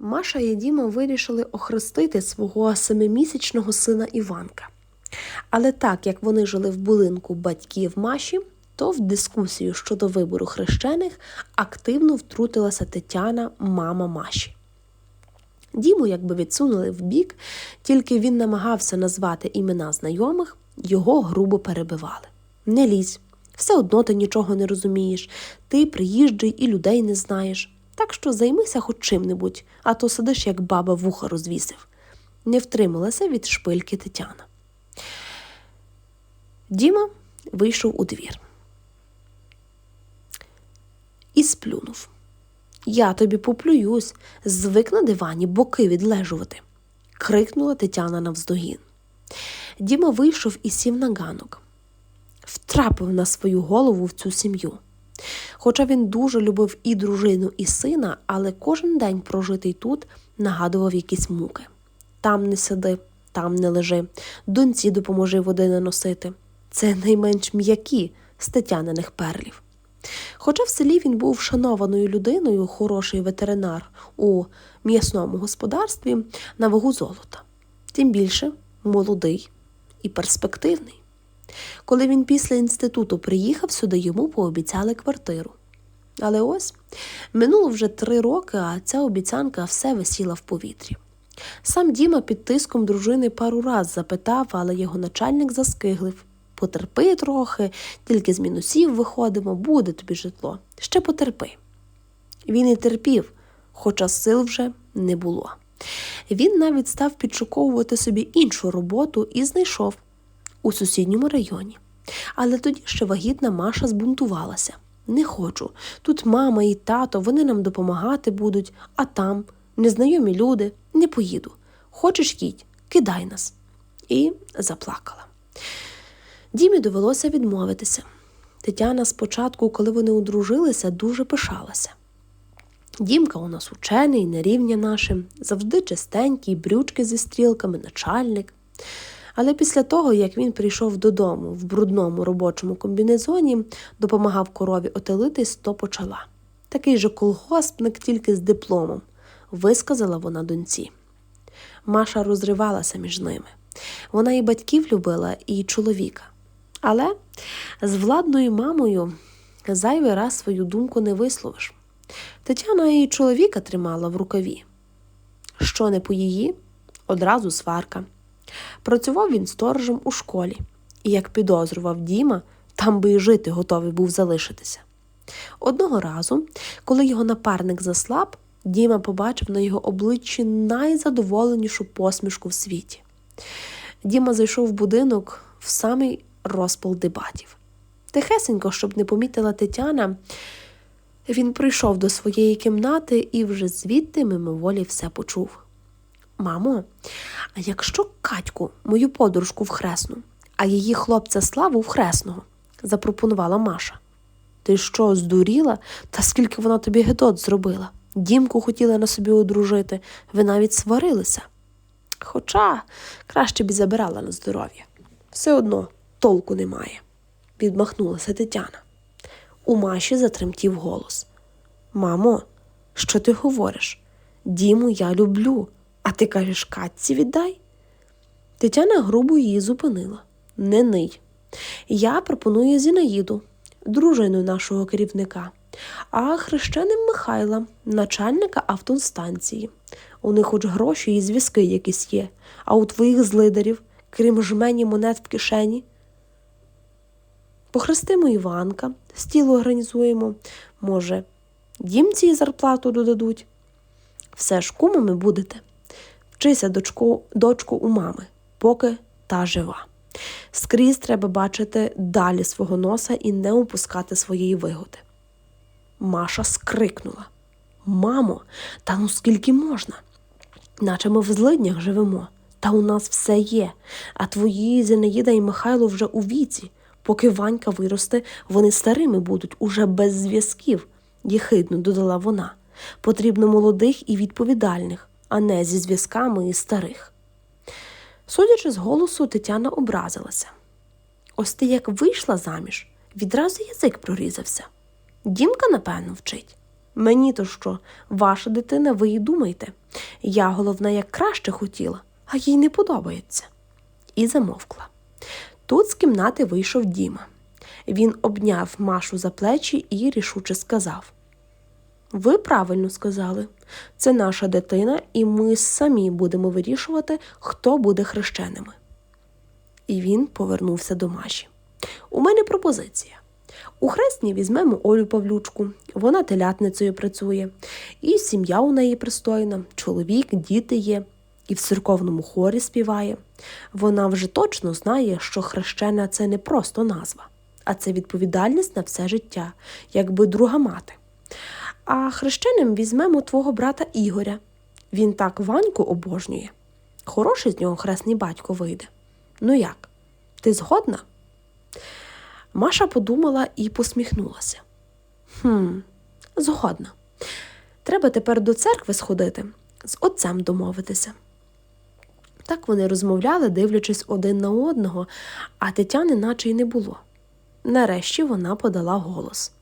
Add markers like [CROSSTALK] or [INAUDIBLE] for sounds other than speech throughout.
Маша і Діма вирішили охрестити свого семимісячного сина Іванка. Але так як вони жили в будинку батьків Маші, то в дискусію щодо вибору хрещених активно втрутилася Тетяна, мама Маші. Діму якби відсунули в бік, тільки він намагався назвати імена знайомих, його грубо перебивали. Не лізь, все одно ти нічого не розумієш, ти приїжджий і людей не знаєш. Так що займися хоч чим-небудь, а то сидиш, як баба вуха розвісив. Не втрималася від шпильки Тетяна. Діма вийшов у двір і сплюнув. Я тобі поплююсь, звик на дивані боки відлежувати, крикнула Тетяна навздогін. Діма вийшов і сів на ганок, втрапив на свою голову в цю сім'ю. Хоча він дуже любив і дружину, і сина, але кожен день прожитий тут нагадував якісь муки. Там не сиди, там не лежи, доньці допоможи води не носити. Це найменш м'які з тетяниних перлів. Хоча в селі він був шанованою людиною, хороший ветеринар у м'ясному господарстві на вагу золота, тим більше молодий і перспективний. Коли він після інституту приїхав сюди, йому пообіцяли квартиру. Але ось минуло вже три роки, а ця обіцянка все висіла в повітрі. Сам Діма під тиском дружини пару раз запитав, але його начальник заскиглив. Потерпи трохи, тільки з мінусів виходимо, буде тобі житло. Ще потерпи. Він і терпів, хоча сил вже не було. Він навіть став підшуковувати собі іншу роботу і знайшов у сусідньому районі. Але тоді ще вагітна Маша збунтувалася. Не хочу. Тут мама і тато, вони нам допомагати будуть, а там незнайомі люди, не поїду. Хочеш їдь, кидай нас. І заплакала. Дімі довелося відмовитися. Тетяна спочатку, коли вони одружилися, дуже пишалася. Дімка у нас учений, на рівня нашим, завжди чистенький, брючки зі стрілками, начальник. Але після того, як він прийшов додому в брудному робочому комбінезоні, допомагав корові отелитись, то почала. Такий же колгоспник, тільки з дипломом, висказала вона доньці. Маша розривалася між ними. Вона і батьків любила, і чоловіка. Але з владною мамою зайвий раз свою думку не висловиш. Тетяна і чоловіка тримала в рукаві. Що не по її, одразу сварка. Працював він сторожем у школі, і, як підозрював Діма, там би і жити готовий був залишитися. Одного разу, коли його напарник заслаб, Діма побачив на його обличчі найзадоволенішу посмішку в світі. Діма зайшов в будинок в самий розпал дебатів. Тихесенько, щоб не помітила Тетяна, він прийшов до своєї кімнати і вже звідти мимоволі все почув. Мамо, а якщо Катьку, мою подружку в хресну, а її хлопця славу в хресного, запропонувала Маша. Ти що, здуріла? Та скільки вона тобі гедот зробила? Дімку хотіла на собі одружити, ви навіть сварилися. Хоча краще б і забирала на здоров'я. Все одно толку немає, відмахнулася Тетяна. У Маші затремтів голос. Мамо, що ти говориш? Діму я люблю, а ти кажеш Катці віддай? Тетяна грубо її зупинила. Не ний. Я пропоную Зінаїду, дружину нашого керівника, а хрещеним Михайла, начальника автостанції. У них хоч гроші і зв'язки якісь є, а у твоїх злидарів, крім жмені монет в кишені. Похрестимо Іванка, стіл організуємо, може, дімці зарплату додадуть. Все ж кумами будете. Вчися дочку, дочку у мами, поки та жива. Скрізь треба бачити далі свого носа і не упускати своєї вигоди. Маша скрикнула Мамо, та ну скільки можна? Наче ми в злиднях живемо, та у нас все є, а твої Зінаїда і Михайло вже у віці. Поки Ванька виросте, вони старими будуть уже без зв'язків, єхидно додала вона. Потрібно молодих і відповідальних, а не зі зв'язками і старих. Судячи з голосу, Тетяна образилася. Ось ти як вийшла заміж, відразу язик прорізався. Дімка, напевно, вчить. Мені то що, ваша дитина, ви її думайте. Я, головне, як краще хотіла, а їй не подобається. І замовкла. Тут з кімнати вийшов Діма. Він обняв Машу за плечі і рішуче сказав: Ви правильно сказали, це наша дитина, і ми самі будемо вирішувати, хто буде хрещеними. І він повернувся до Маші. У мене пропозиція. У хресні візьмемо Олю Павлючку, вона телятницею працює, і сім'я у неї пристойна, чоловік, діти є, і в церковному хорі співає. Вона вже точно знає, що хрещена це не просто назва, а це відповідальність на все життя, якби друга мати. А хрещеним візьмемо твого брата Ігоря. Він так Ваньку обожнює. Хороший з нього хресний батько вийде. Ну як? Ти згодна? Маша подумала і посміхнулася. Хм, згодна. Треба тепер до церкви сходити, з отцем домовитися. Так вони розмовляли, дивлячись один на одного, а Тетяни наче й не було. Нарешті вона подала голос.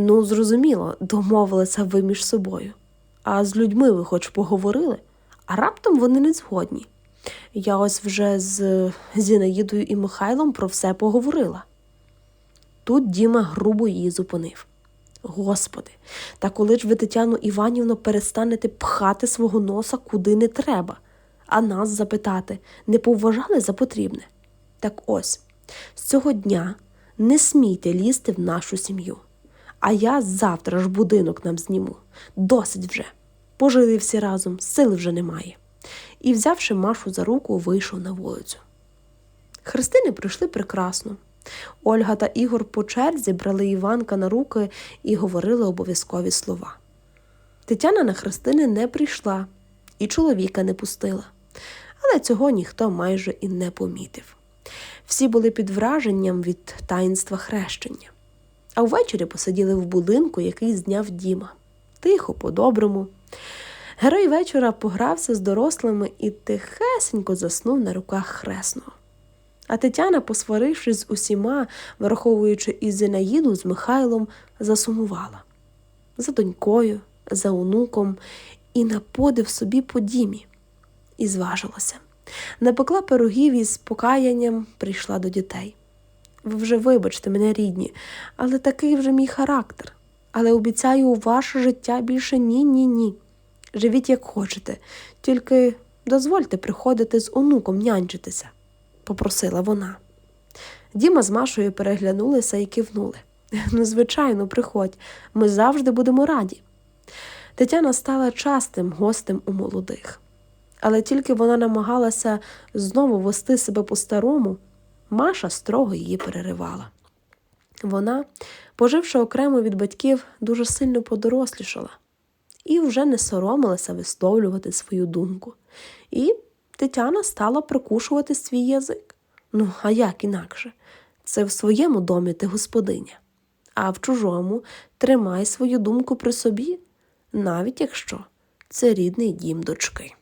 Ну, зрозуміло, домовилися ви між собою. А з людьми ви хоч поговорили, а раптом вони не згодні. Я ось вже з Зінаїдою і Михайлом про все поговорила. Тут Діма грубо її зупинив. Господи, та коли ж ви, Тетяно Іванівно, перестанете пхати свого носа куди не треба, а нас запитати, не поважали за потрібне? Так ось, з цього дня не смійте лізти в нашу сім'ю. А я завтра ж будинок нам зніму. Досить вже. Пожили всі разом, сили вже немає. І, взявши Машу за руку, вийшов на вулицю. Христини прийшли прекрасно. Ольга та Ігор по черзі брали Іванка на руки і говорили обов'язкові слова. Тетяна на Христини не прийшла і чоловіка не пустила, але цього ніхто майже і не помітив. Всі були під враженням від таїнства хрещення. А ввечері посиділи в будинку, який зняв Діма. Тихо, по-доброму. Герой вечора погрався з дорослими і тихесенько заснув на руках хресного. А Тетяна, посварившись з усіма, враховуючи і Зинаїду з Михайлом, засумувала за донькою, за онуком і на подив собі по дімі. І зважилася. Напекла пирогів із покаянням прийшла до дітей. Ви вже вибачте мене, рідні, але такий вже мій характер. Але обіцяю ваше життя більше ні, ні, ні. Живіть як хочете, тільки дозвольте приходити з онуком нянчитися, попросила вона. Діма з Машою переглянулися і кивнули. [LAUGHS] Ну, звичайно, приходь, ми завжди будемо раді. Тетяна стала частим гостем у молодих, але тільки вона намагалася знову вести себе по-старому, Маша строго її переривала. Вона, поживши окремо від батьків, дуже сильно подорослішала і вже не соромилася висловлювати свою думку. І Тетяна стала прикушувати свій язик. Ну, а як інакше? Це в своєму домі ти господиня, а в чужому тримай свою думку при собі, навіть якщо це рідний дім дочки.